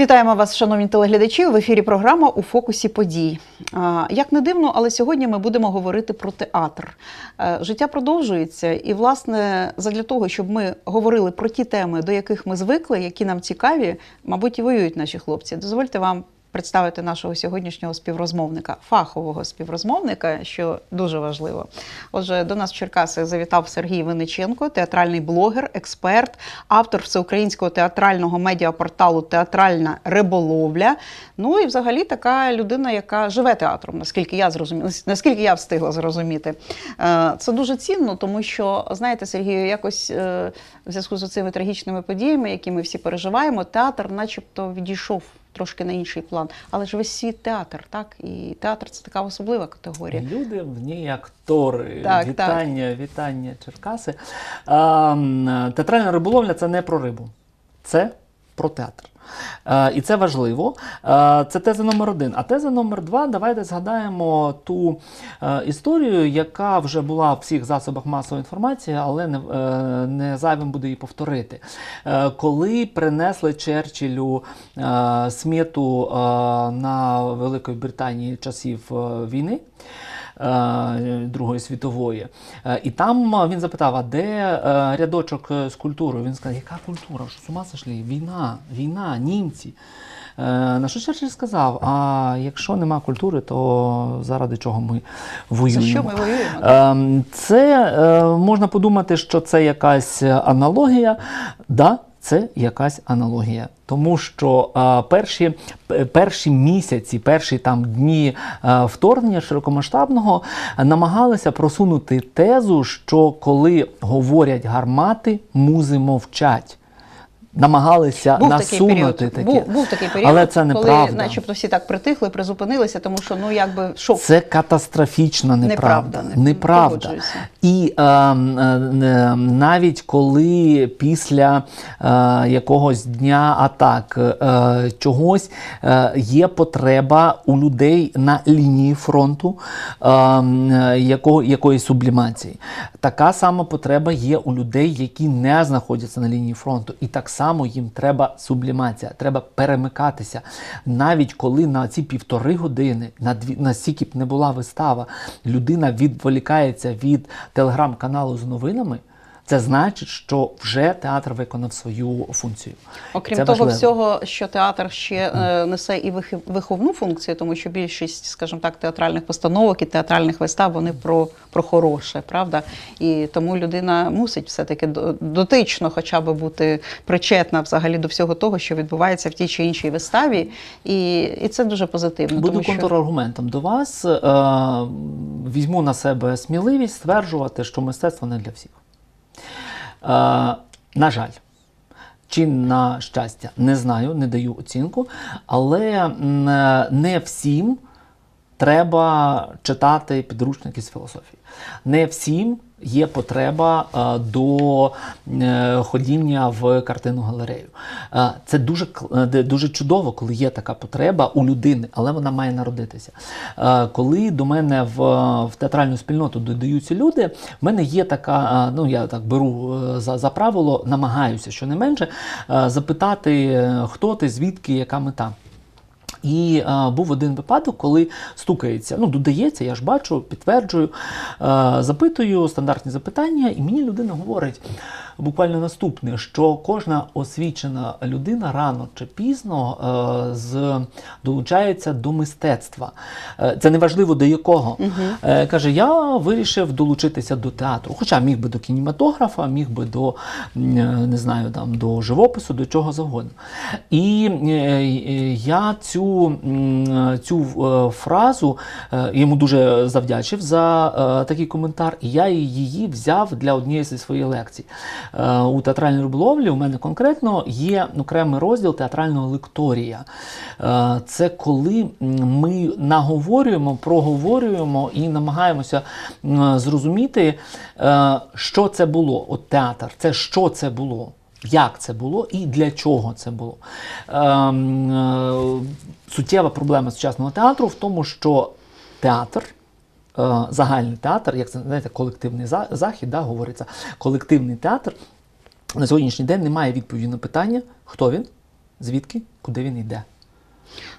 Вітаємо вас, шановні телеглядачі. В ефірі програма у фокусі подій. Як не дивно, але сьогодні ми будемо говорити про театр. Е, Життя продовжується, і, власне, задля того, щоб ми говорили про ті теми, до яких ми звикли, які нам цікаві, мабуть, і воюють наші хлопці. Дозвольте вам представити нашого сьогоднішнього співрозмовника, фахового співрозмовника, що дуже важливо. Отже, до нас в Черкаси завітав Сергій Винниченко, театральний блогер, експерт, автор всеукраїнського театрального медіапорталу Театральна риболовля. Ну і взагалі така людина, яка живе театром, наскільки я зрозуміла, наскільки я встигла зрозуміти. Е, Це дуже цінно, тому що, знаєте, Сергію, якось е, в зв'язку з цими трагічними подіями, які ми всі переживаємо, театр, начебто, відійшов трошки на інший план. Але ж весь світ театр, так? І театр це така особлива категорія. Люди в ній актори. Так, вітання, вітання, Черкаси. А, театральна риболовля це не про рибу, це про театр. Е, І це важливо. Е, Це теза номер один. А теза номер два, давайте згадаємо ту е, історію, яка вже була в всіх засобах масової інформації, але не, е, не зайвим буде її повторити. Е, Коли принесли Черчиллю е, сміту е, на Великої Британії часів е, війни. Е, Другої світової. Е, І там е, він запитав, а де рядочок з культурою? Він сказав, яка культура? Що з ума сошли? Війна, війна, німці. На що Черчилль сказав: а якщо нема культури, то заради чого ми За воюємо? що ми воюємо? Ем, Це можна подумати, що це якась аналогія. Да, це якась аналогія. Тому що а, перші, перші місяці, перші там дні а, вторгнення широкомасштабного намагалися просунути тезу, що коли говорять гармати, музи мовчать. Намагалися Був такий насунути період. таке. Був, був такий період, Але це коли, начебто, всі так притихли, призупинилися, тому що ну якби шок. Це катастрофічна неправда. Неправда, не- Неправда. І е, е, навіть коли після е, якогось дня атак е, чогось е, є потреба у людей на лінії фронту е, е, якого, якоїсь сублімації. Така сама потреба є у людей, які не знаходяться на лінії фронту. І так само їм треба сублімація, треба перемикатися. Навіть коли на ці півтори години, на дві на стільки б не була вистава, людина відволікається від телеграм-каналу з новинами. Це значить, що вже театр виконав свою функцію. Окрім Це того важливо. всього, що театр ще е, несе і виховну функцію, тому що більшість, скажімо так, театральних постановок і театральних вистав вони про, про хороше, правда? І тому людина мусить все-таки до- дотично хоча б бути причетна взагалі до всього того, що відбувається в тій чи іншій виставі. І, і це дуже позитивно. Буду тому що... контраргументом до вас. Е, візьму на себе сміливість стверджувати, що мистецтво не для всіх. Е, на жаль. Чи на щастя, не знаю, не даю оцінку, але е, не всім треба читати підручники з філософії. Не всім є потреба е, до е, ходіння в картинну галерею. Е, Це дуже, дуже чудово, коли є така потреба у людини, але вона має народитися. Коли до мене в, в театральну спільноту додаються люди, в мене є така, ну я так беру за, за правило, намагаюся щонайменше запитати, хто ти, звідки, яка мета. І е, був один випадок, коли стукається, ну, додається, я ж бачу, підтверджую, е, запитую стандартні запитання, і мені людина говорить буквально наступне, що кожна освічена людина рано чи пізно е, з, долучається до мистецтва. Е, це неважливо до якого. Е, каже, я вирішив долучитися до театру. Хоча міг би до кінематографа, міг би до не знаю, там, до живопису, до чого завгодно. І я цю, цю фразу йому дуже завдячив за такий коментар, і я її взяв для однієї зі своїх лекцій. Е, У театральній риболовлі у мене конкретно є окремий розділ театрального лекторія. Е, Це коли ми наговорюємо, проговорюємо і намагаємося зрозуміти, е, що це було. От театр, це що це було. Як це було і для чого це було? Ем, суттєва проблема сучасного театру в тому, що театр, загальний театр, як це знаєте, колективний захід, да, говориться, колективний театр на сьогоднішній день не має відповіді на питання, хто він, звідки, куди він йде.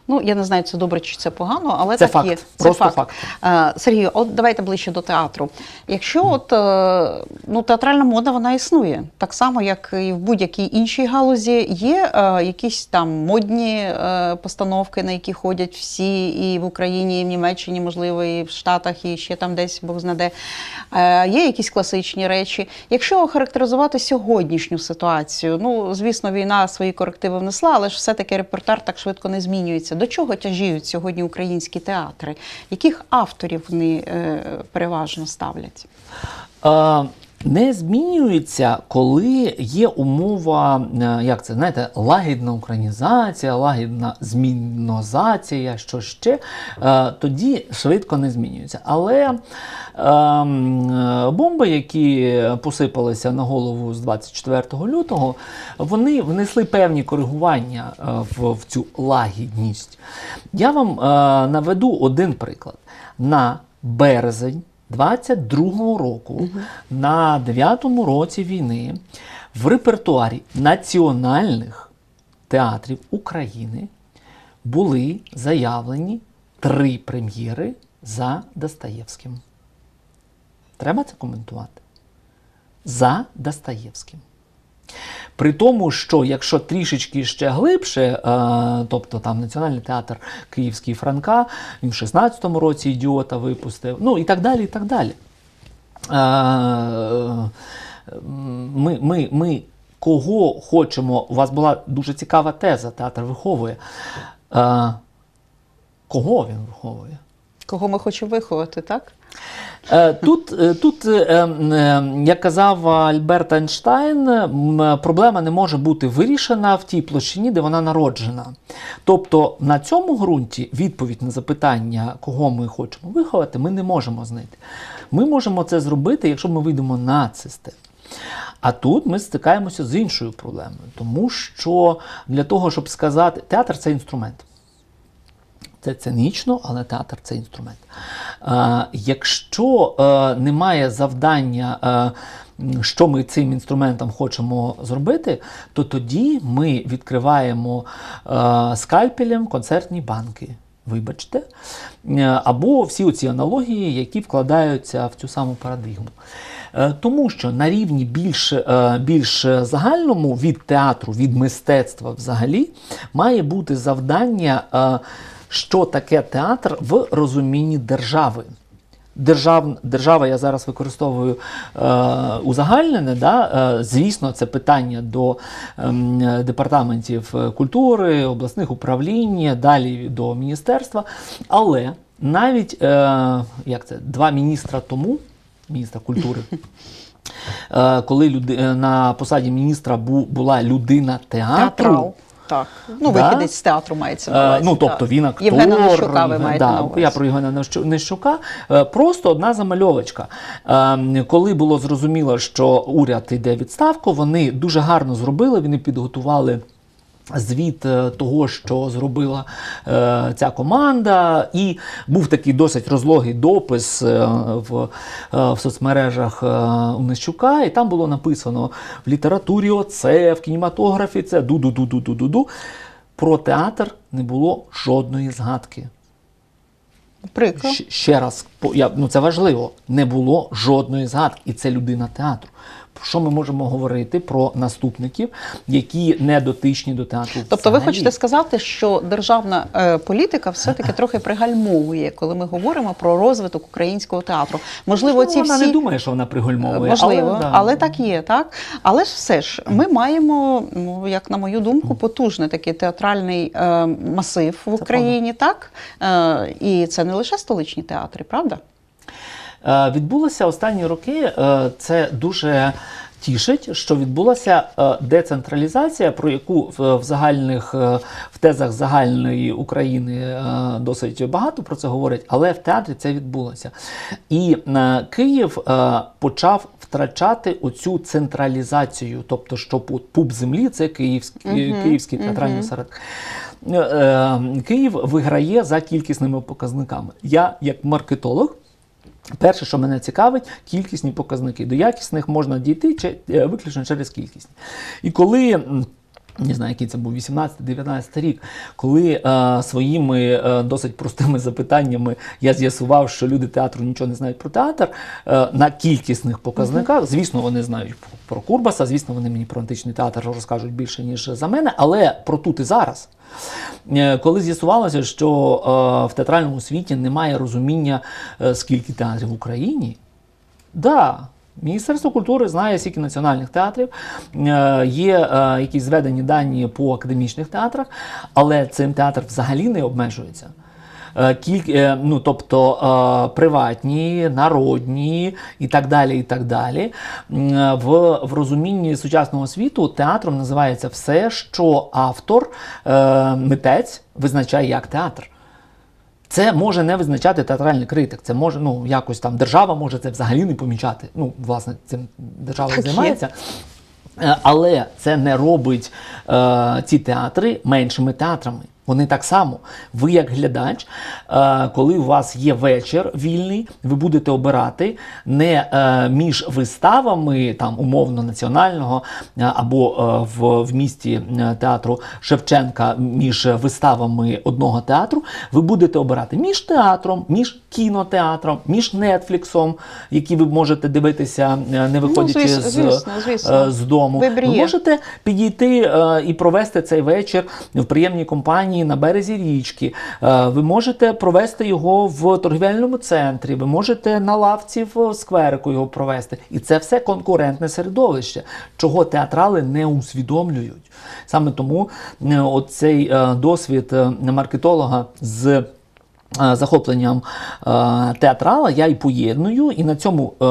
Ну, я не знаю, це добре чи це погано, але Це так факт, є. Це просто факт. факт. Е, Сергію, от давайте ближче до театру. Якщо от е, ну, театральна мода вона існує, так само, як і в будь-якій іншій галузі, є е, якісь там модні постановки, на які ходять всі, і в Україні, і в Німеччині, можливо, і в Штатах, і ще там десь Бог знаде. Є якісь класичні речі. Якщо охарактеризувати сьогоднішню ситуацію, ну звісно, війна свої корективи внесла, але ж все-таки репертуар так швидко не змінюється. До чого тяжіють сьогодні українські театри? Яких авторів вони е, переважно ставлять? Не змінюється, коли є умова, е, як це, знаєте, лагідна українізація, лагідна зміннозація, що ще, е, тоді швидко не змінюється. Але ем, е, бомби, які посипалися на голову з 24 лютого, вони внесли певні коригування в, в цю лагідність. Я вам наведу один приклад. На березень 22-го року, на 9-му році війни, в репертуарі національних театрів України були заявлені три прем'єри за Достоєвським. Треба це коментувати. За Достоєвським. При тому, що якщо трішечки ще глибше, е, тобто там Національний театр Київський Франка, він в 16-му році ідіота випустив, ну і так далі. і так далі. Е, ми, ми, ми кого хочемо, у вас була дуже цікава теза, театр виховує. Е, кого він виховує? Кого ми хочемо виховати, так? Е, Тут, е, тут е, е, як казав Альберт Ейнштейн, проблема не може бути вирішена в тій площині, де вона народжена. Тобто на цьому ґрунті відповідь на запитання, кого ми хочемо виховати, ми не можемо знайти. Ми можемо це зробити, якщо ми вийдемо на систему. А тут ми стикаємося з іншою проблемою, тому що для того, щоб сказати, театр це інструмент. Це цинічно, але театр це інструмент. Е, якщо е, немає завдання, е, що ми цим інструментом хочемо зробити, то тоді ми відкриваємо е, скальпелем концертні банки. Вибачте, Е, або всі оці аналогії, які вкладаються в цю саму парадигму. Е, Тому що на рівні більш, е, більш загальному від театру, від мистецтва взагалі, має бути завдання, що таке театр в розумінні держави. Держав, держава я зараз використовую е, узагальнене. Да? Е, звісно, це питання до ем, департаментів е, культури, обласних управлінь, далі до міністерства. Але навіть е, як це, два міністра тому, міністра культури, е, коли люди, е, на посаді міністра бу, була людина театру. Театрал. Так. Ну, Да. вихідець з театру мається на Е, увазі. Ну, тобто так. він актор. Євгена Нещука ви маєте да, на увазі. Я про Євгена Нещука. Е, Просто одна замальовочка. Е, Коли було зрозуміло, що уряд йде відставку, вони дуже гарно зробили, вони підготували. Звіт е, того, що зробила е, ця команда, і був такий досить розлогий допис е, в, е, в соцмережах е, у Нищука, і там було написано в літературі оце, в кінематографі це ду-ду-ду-ду-ду-ду. Про театр не було жодної згадки. Прикро. Ще раз, я, ну це важливо, не було жодної згадки, і це людина театру. Що ми можемо говорити про наступників, які не дотичні до театру? Тобто ви хочете сказати, що державна е, політика все-таки трохи пригальмовує, коли ми говоримо про розвиток українського театру. Можливо, ці Ну, вона всі не думає, що вона пригульмовує. Можливо, але, але, так є, так. Але ж все ж, ми маємо, ну як на мою думку, потужний такий театральний е, масив в Україні, так? Е, і це не лише столичні театри, правда? Е, Відбулося останні роки. е, Це дуже тішить, що відбулася е, децентралізація, про яку в загальних в тезах загальної України досить багато про це говорять, але в театрі це відбулося. І Київ почав втрачати оцю централізацію, тобто, що пу- пуп землі це київський, київський театральний осередок. Е, е, Київ виграє за кількісними показниками. Я, як маркетолог, Перше, що мене цікавить, кількісні показники. До якісних можна дійти е, виключно через кількість. І коли не знаю, який це був 18-19 рік, коли е, своїми е, досить простими запитаннями я з'ясував, що люди театру нічого не знають про театр е, на кількісних показниках. Звісно, вони знають про Курбаса, звісно, вони мені про античний театр розкажуть більше, ніж за мене, але про тут і зараз. Е, Коли з'ясувалося, що е, в театральному світі немає розуміння, е, скільки театрів в Україні, Да, Міністерство культури знає скільки національних театрів, е, є е, якісь зведені дані по академічних театрах, але цим театр взагалі не обмежується. Е, Кіль, ну, тобто приватні, народні і так далі. і так далі. В, в розумінні сучасного світу театром називається все, що автор, митець визначає як театр. Це може не визначати театральний критик. Це може, ну якось там держава може це взагалі не помічати. Ну, власне, цим держава Так займається. Є. Але це не робить е, ці театри меншими театрами. Вони так само. Ви, як глядач, е, коли у вас є вечір вільний, ви будете обирати не е, між виставами там умовно національного е, або в, в місті театру Шевченка між виставами одного театру. Ви будете обирати між театром, між кінотеатром, між Нетфліксом, який ви можете дивитися, не виходячи Ну, звісно, з, звісно, звісно. з дому. Вибір Ви можете підійти і провести цей вечір в приємній компанії на березі річки. Е, ви можете провести його в торгівельному центрі, ви можете на лавці в скверику його провести. І це все конкурентне середовище, чого театрали не усвідомлюють. Саме тому е, оцей е, досвід маркетолога з. Е, Захопленням е, театрала я і поєдную, і на цьому е,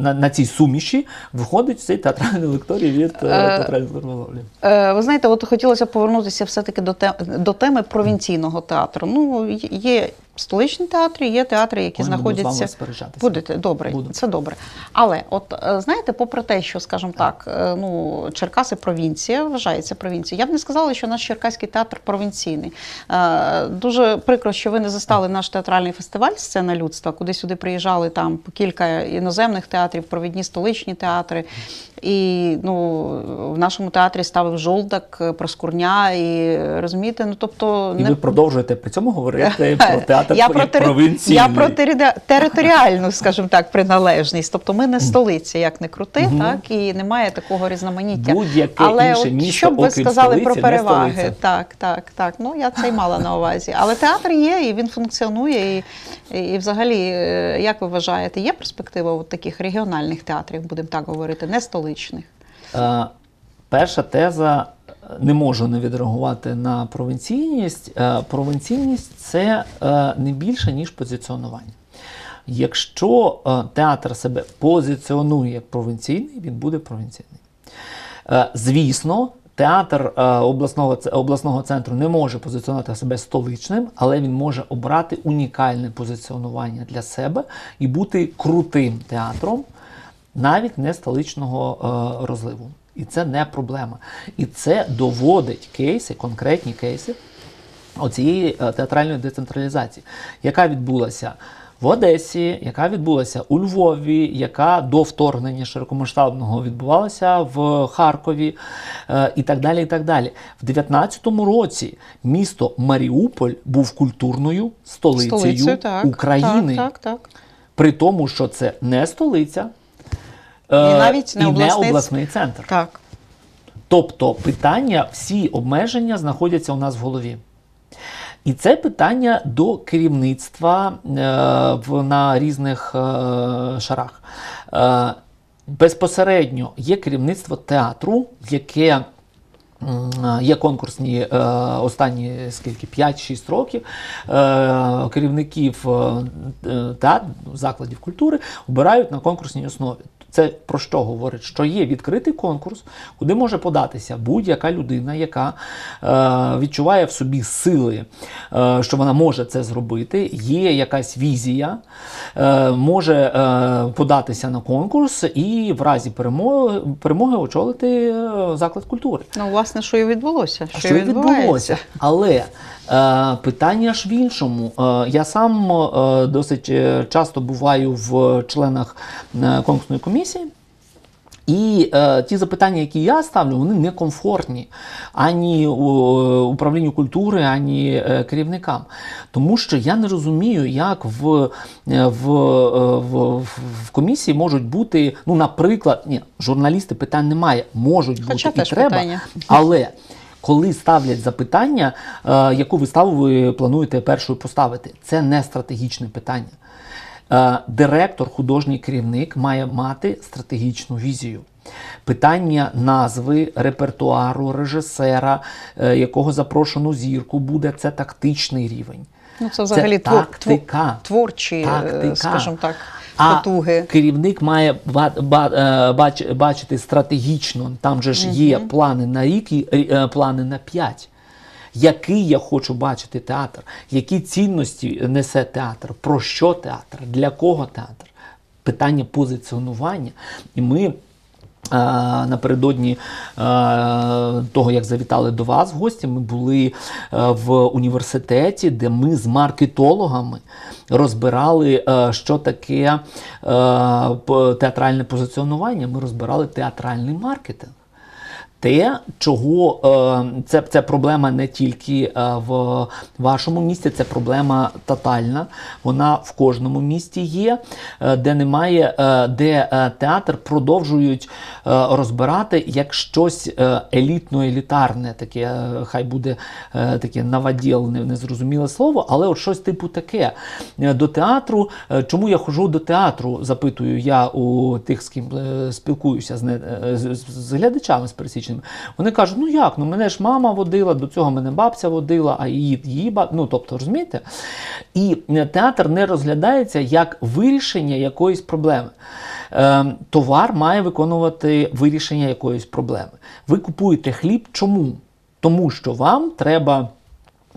на, на цій суміші виходить цей театральний лекторій від театральної формуловлі. Е, Ви знаєте, от хотілося повернутися все-таки до, те, до теми провінційного театру. Ну, є столичні театри, є театри, які Ой, буду з вами знаходяться. Будете добре, Буду. це добре. Але от е, знаєте, попри те, що, скажімо так, е, ну Черкаси провінція вважається провінцією. Я б не сказала, що наш черкаський театр провінційний. Е, Дуже прикро, що ви не застали наш театральний фестиваль Сцена людства, куди сюди приїжджали там по кілька іноземних театрів, провідні столичні театри. І ну, в нашому театрі ставив жолдак, е, Проскурня, і розумієте, ну тобто І ви продовжуєте при цьому говорити про театр я про, тери- провінційний. я про тери- територіальну, скажімо так, приналежність. Тобто ми не столиця, як не крути, Мгм. так і немає такого різноманіття. Будь-яке Але інше от місто, що б ви сказали столиці, про переваги? Так, так, так. Ну я це й мала на увазі. Але театр є, і він функціонує. І, і, взагалі, е, як ви вважаєте, є перспектива от таких регіональних театрів, будемо так говорити, не столичних? Е, Перша теза не можу не відреагувати на провінційність. Е, Провінційність це е, не більше, ніж позиціонування. Якщо е, театр себе позиціонує як провінційний, він буде провінційний. Е, Звісно, театр е, обласного, обласного центру не може позиціонувати себе столичним, але він може обрати унікальне позиціонування для себе і бути крутим театром, навіть не столичного е, розливу. І це не проблема. І це доводить кейси, конкретні кейси оцієї е, театральної децентралізації, яка відбулася в Одесі, яка відбулася у Львові, яка до вторгнення широкомасштабного відбувалася в Харкові е, і так далі. і так далі. В 19-му році місто Маріуполь був культурною столицею, Столицею, так, України. Так, так, так. При тому, що це не столиця. І е, навіть не і обласний не обласний центр. Так. Тобто питання, всі обмеження знаходяться у нас в голові. І це питання до керівництва е, в, на різних е, шарах. Е, безпосередньо є керівництво театру, яке Є конкурсні е, останні скільки 5-6 років е, керівників е, та закладів культури обирають на конкурсній основі. Це про що говорить? Що є відкритий конкурс, куди може податися будь-яка людина, яка е, відчуває в собі сили, е, що вона може це зробити. Є якась візія, е, може е, податися на конкурс і в разі перемоги, перемоги очолити е, заклад культури. Ну, власне, що і відбулося. Що, Що і відбулося. Але питання ж в іншому. Е, я сам е, досить е, часто буваю в членах е, конкурсної комісії. І е, ті запитання, які я ставлю, вони не комфортні ані управлінню культури, ані е, керівникам. Тому що я не розумію, як в, е, в, е, в, в комісії можуть бути, ну, наприклад, ні, журналісти питань немає, можуть Хоча бути і треба, питання. але коли ставлять запитання, е, яку виставу ви плануєте першою поставити, це не стратегічне питання. Е, Директор, художній керівник має мати стратегічну візію. Питання назви, репертуару, режисера, е, якого запрошену зірку буде, це тактичний рівень. Ну, це взагалі твор- тактика. твор- творчі, Тактика. скажімо так, А потуги. керівник має е, бач- бачити стратегічно. Там же ж є плани на рік і е, плани на п'ять. Який я хочу бачити театр, які цінності несе театр, про що театр, для кого театр? Питання позиціонування. І ми е, напередодні е, того, як завітали до вас гості, ми були е, в університеті, де ми з маркетологами розбирали, е, що таке е, театральне позиціонування. Ми розбирали театральний маркетинг. Те, чого е, це, це проблема не тільки е, в вашому місті, це проблема тотальна. Вона в кожному місті є, е, де немає, е, де театр продовжують розбирати як щось елітно-елітарне, таке, хай буде таке наваділ, не- незрозуміле слово, але от щось типу таке. До театру, чому я ходжу до театру, запитую я у тих, з ким спілкуюся з, з- з глядачами з пересічними. Вони кажуть, ну як, ну мене ж мама водила, до цього мене бабця водила, а її, її баб... ну тобто, розумієте? І е, театр не розглядається як вирішення якоїсь проблеми. Е, товар має виконувати вирішення якоїсь проблеми. Ви купуєте хліб чому? Тому що вам треба.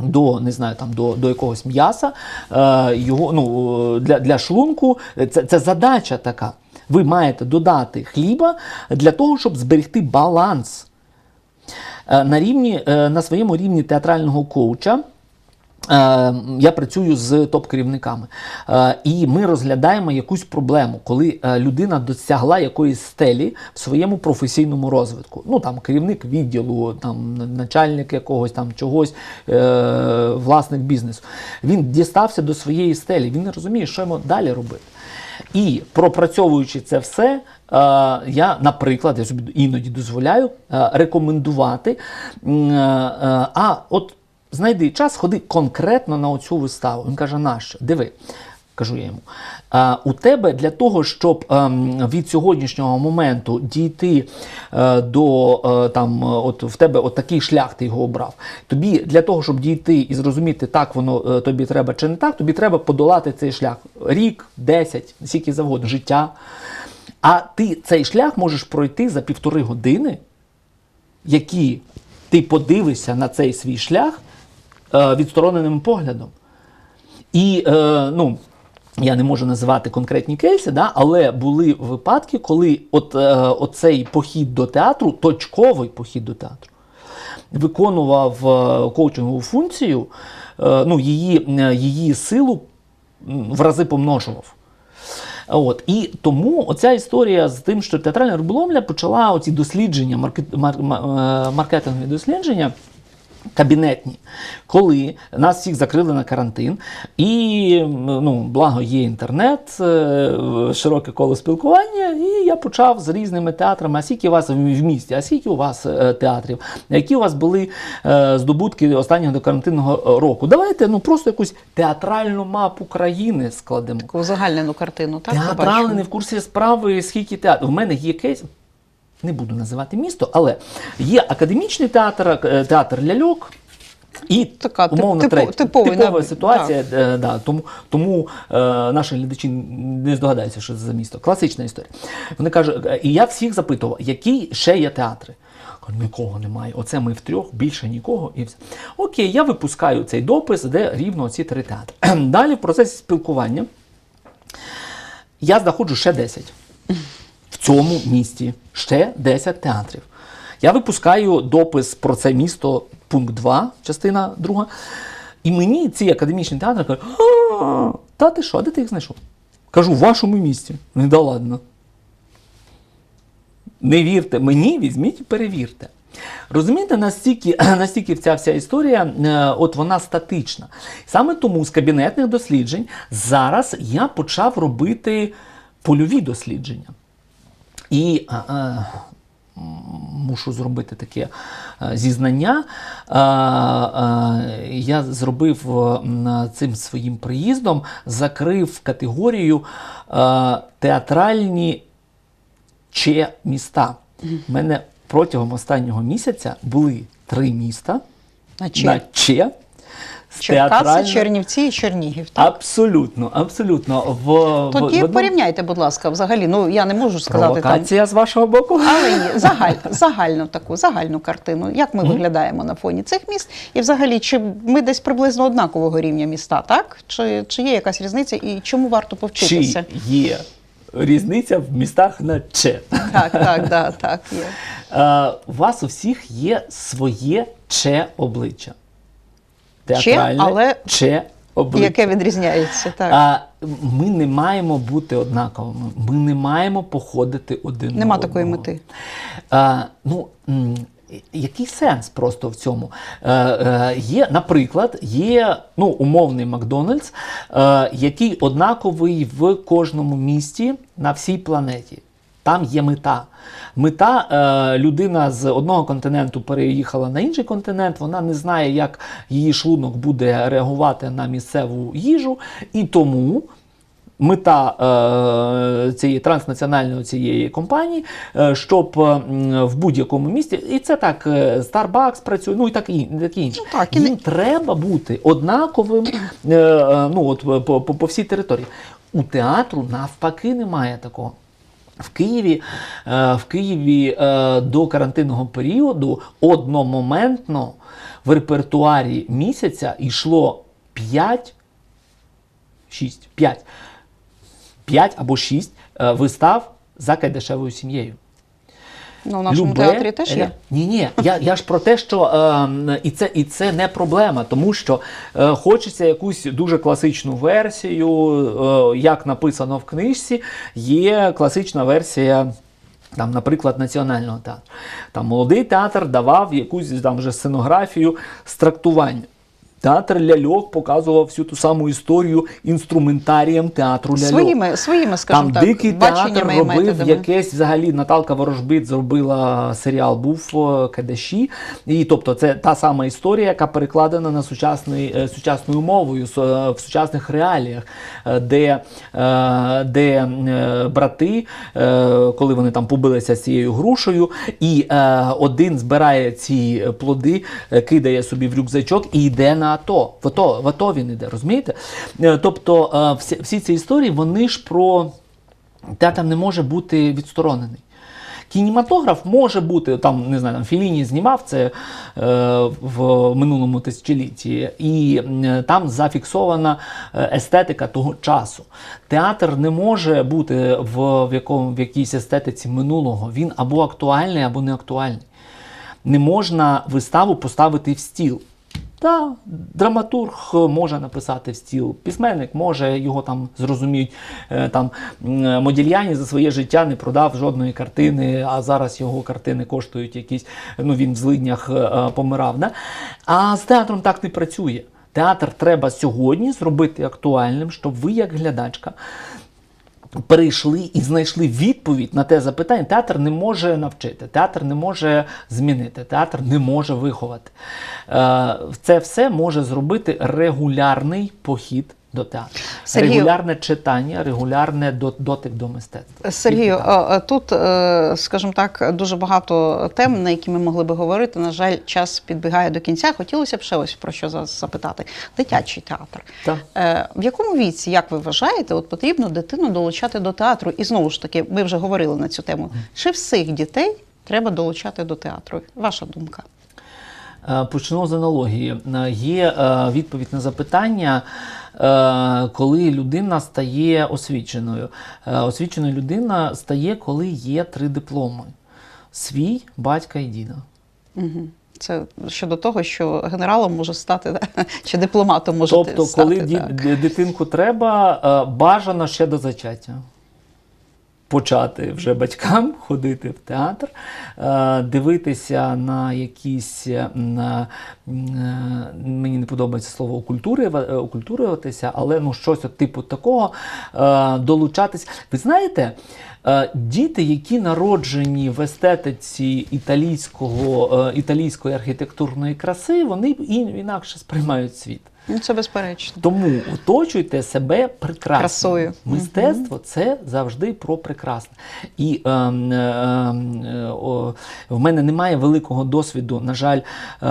До не знаю, там до, до якогось м'яса, е, його ну для, для шлунку це, це задача така. Ви маєте додати хліба для того, щоб зберегти баланс. Е, на рівні, е, на своєму рівні театрального коуча. Е, Я працюю з топ-керівниками, і ми розглядаємо якусь проблему, коли людина досягла якоїсь стелі в своєму професійному розвитку. Ну там керівник відділу, там начальник якогось там чогось, власник бізнесу. Він дістався до своєї стелі. Він не розуміє, що йому далі робити. І пропрацьовуючи це все, е, я, наприклад, я собі іноді дозволяю е, рекомендувати. е, А от знайди час, ходи конкретно на оцю виставу. Він каже, нащо? Диви. Кажу я йому, а, у тебе для того, щоб ем, від сьогоднішнього моменту дійти е, до е, там, е, от в тебе от такий шлях ти його обрав. Тобі для того, щоб дійти і зрозуміти, так воно тобі треба чи не так, тобі треба подолати цей шлях рік, 10, скільки завгодно, життя. А ти цей шлях можеш пройти за півтори години, які ти подивишся на цей свій шлях відстороненим поглядом. І е, ну, я не можу називати конкретні кейси, да, але були випадки, коли от, е, оцей похід до театру, точковий похід до театру, виконував е, коучингову функцію, е, ну, її, е, її силу в рази помножував. От і тому оця історія з тим, що театральна риболовля почала оці дослідження, маркет, мар, ма- е, маркетингові дослідження. Кабінетні, коли нас всіх закрили на карантин, і ну, благо є інтернет, е, широке коло спілкування, і я почав з різними театрами. А скільки у вас в місті, а скільки у вас е, театрів, які у вас були е, здобутки останнього до карантинного року? Давайте ну просто якусь театральну мапу країни складемо. Таку загальнену картину, так? Театрали не в курсі справи, скільки театрів. У мене є кейс, не буду називати місто, але є академічний театр, е, театр ляльок. І Така умовно типу- третя. типовий типова ситуація. е, да, тому тому е, наші глядачі не здогадаються, що це за місто. Класична історія. Вони кажуть, е, і я всіх запитував, які ще є театри. Нікого немає. Оце ми втрьох, більше нікого. І все. Окей, я випускаю цей допис, де рівно ці три театри. Далі в процесі спілкування я знаходжу ще 10. В цьому місті ще 10 театрів. Я випускаю допис про це місто, пункт 2, частина 2. І мені ці академічні театри кажуть, «А, та ти що, де ти їх знайшов? Кажу, в вашому місті. Не да ладно. Не вірте мені, візьміть і перевірте. Розумієте, настільки, настільки ця вся історія, е, от вона статична. Саме тому з кабінетних досліджень зараз я почав робити польові дослідження. І мушу зробити таке е, зізнання. Е, е, я зробив цим своїм приїздом, закрив категорію е, театральні че міста. У мене протягом останнього місяця були три міста На Че. Черкаси, Чернівці і Чернігів. Так? Абсолютно, абсолютно. В, в, Тоді в одному- порівняйте, будь ласка, взагалі. Ну я не можу сказати там. З вашого боку. Але ні, загаль, загальну таку загальну картину. Як ми виглядаємо на фоні цих міст? І взагалі, чи ми десь приблизно однакового рівня міста, так? Чи, чи є якась різниця і чому варто повчитися? Чи є різниця в містах на че? Так, так, да, так, є. Е, у вас у всіх є своє че обличчя. Че, але че обличчя. Яке відрізняється, так. А, ми не маємо бути однаковими. Ми не маємо походити один Нема одного. такої мети. А, ну, який сенс просто в цьому? Е, е, є, наприклад, є ну, умовний Макдональдс, е, який однаковий в кожному місті на всій планеті. Там є мета. Мета е, людина з одного континенту переїхала на інший континент, вона не знає, як її шлунок буде реагувати на місцеву їжу, і тому мета е, цієї транснаціональної цієї компанії, е, щоб е, в будь-якому місті, і це так, е, Starbucks працює, ну і так і таке інше. Ну, так, і Їм треба бути однаковим е, е, ну, от, по, по, по всій території. У театру навпаки немає такого. В Києві, е, в Києві е, до карантинного періоду одномоментно в репертуарі місяця йшло 5, 6, 5, 5 або 6 е, вистав за кайдашевою сім'єю. Ну, в нашому Любе- театрі теж є. Ні, ні, я, я ж про те, що е, і, це, і це не проблема, тому що е, хочеться якусь дуже класичну версію, е, як написано в книжці, є класична версія. Там, наприклад, національного театру. Там молодий театр давав якусь там вже сценографію з трактування. Театр ляльок показував всю ту саму історію інструментарієм театру ляльок. Своїми, своїми, скажімо Там так, дикий театр робив методами. якесь взагалі Наталка Ворожбит зробила серіал, був е, Кадаші. І тобто це та сама історія, яка перекладена на сучасний, е, сучасною мовою е, в сучасних реаліях, де, де брати, коли вони там побилися з цією грушею, і один збирає ці плоди, кидає собі в рюкзачок і йде на АТО. В АТО, в АТО він іде, розумієте? Е, Тобто е, всі, всі ці історії, вони ж про театр не може бути відсторонений. Кінематограф може бути, там, не знаю, там Філіні знімав це е, в минулому тисячолітті, і е, там зафіксована естетика того часу. Театр не може бути в, в, якому, в якійсь естетиці минулого. Він або актуальний, або не актуальний. Не можна виставу поставити в стіл. Та, драматург може написати в стіл, письменник може його там зрозуміють. Е, Там м, Модільяні за своє життя не продав жодної картини, а зараз його картини коштують якісь. Ну він в злиднях е, е, помирав. Да? А з театром так не працює. Театр треба сьогодні зробити актуальним, щоб ви, як глядачка, перейшли і знайшли відповідь на те запитання. Театр не може навчити, театр не може змінити, театр не може виховати. Е, Це все може зробити регулярний похід до театру, Сергію- регулярне читання, регулярне до- дотик до мистецтва. Сергію, а, а тут, е, скажімо так, дуже багато тем, на які ми могли би говорити. На жаль, час підбігає до кінця. Хотілося б ще ось про що запитати. Дитячий театр. Так. Е, В якому віці, як ви вважаєте, от потрібно дитину долучати до театру? І знову ж таки, ми вже говорили на цю тему. Чи всіх дітей треба долучати до театру? Ваша думка? Е, Почну з аналогії. Е, Є е, відповідь на запитання, коли людина стає освіченою. Освічена людина стає, коли є три дипломи: свій, батька і діда. Угу. Це щодо того, що генералом може стати да? чи дипломатом може Тобто, стати. коли так. дитинку треба, бажано ще до зачаття. Почати вже батькам ходити в театр, е, дивитися на якісь е, на, е, мені не подобається слово окультурюва- е, окультурюватися, але ну щось от типу такого е, долучатись. Ви знаєте, е, діти, які народжені в естетиці італійського, е, італійської архітектурної краси, вони ін- інакше сприймають світ. Ну, це безперечно. Тому оточуйте себе прекрасно. Красою. Мистецтво це завжди про прекрасне. І е, е, е, о, в мене немає великого досвіду. На жаль, е,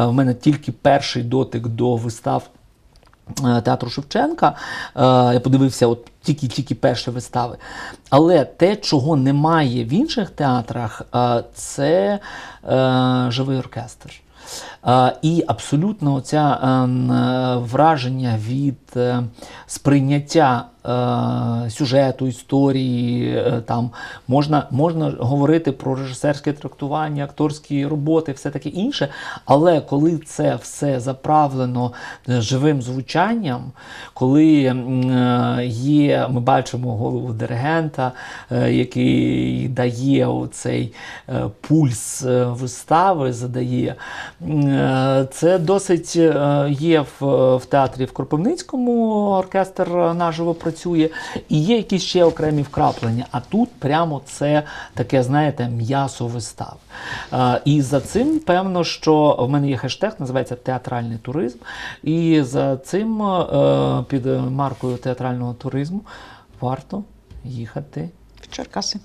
в мене тільки перший дотик до вистав. е, Театру Шевченка. Е, Я подивився от тільки-тільки перші вистави. Але те, чого немає в інших театрах, е, це живий оркестр. І абсолютно оця е, м, е, враження від е, сприйняття сюжету, історії, е, там можна, можна говорити про режисерське трактування, акторські роботи, все таке інше. Але коли це все заправлено е, живим звучанням, коли е, є, ми бачимо голову диригента, е, який дає оцей е, пульс е, вистави, задає. Е, Це досить е, є в, в театрі в Кропивницькому оркестр наживо працює, і є якісь ще окремі вкраплення. А тут прямо це таке, знаєте, м'ясо вистав. І за цим, певно, що в мене є хештег, називається театральний туризм. І за цим е, під маркою театрального туризму варто їхати В Черкаси.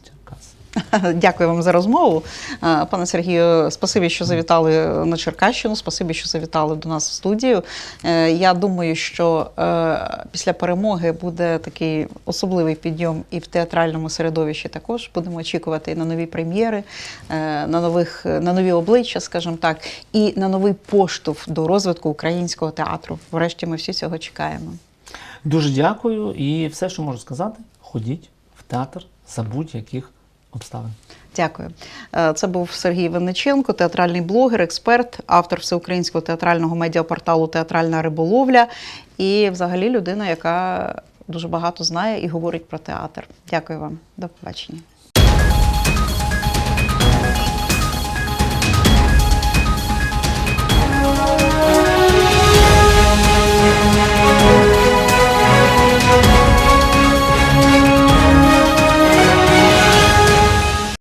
Дякую вам за розмову. Пане Сергію, спасибі, що завітали на Черкащину, спасибі, що завітали до нас в студію. Е, Я думаю, що е, після перемоги буде такий особливий підйом і в театральному середовищі також. Будемо очікувати і на нові прем'єри, е, на, нових, на нові обличчя, скажімо так, і на новий поштовх до розвитку українського театру. Врешті ми всі цього чекаємо. Дуже дякую і все, що можу сказати, ходіть в театр за будь-яких обставин. Дякую. Е, Це був Сергій Винниченко, театральний блогер, експерт, автор всеукраїнського театрального медіапорталу Театральна риболовля і взагалі людина, яка дуже багато знає і говорить про театр. Дякую вам. До побачення.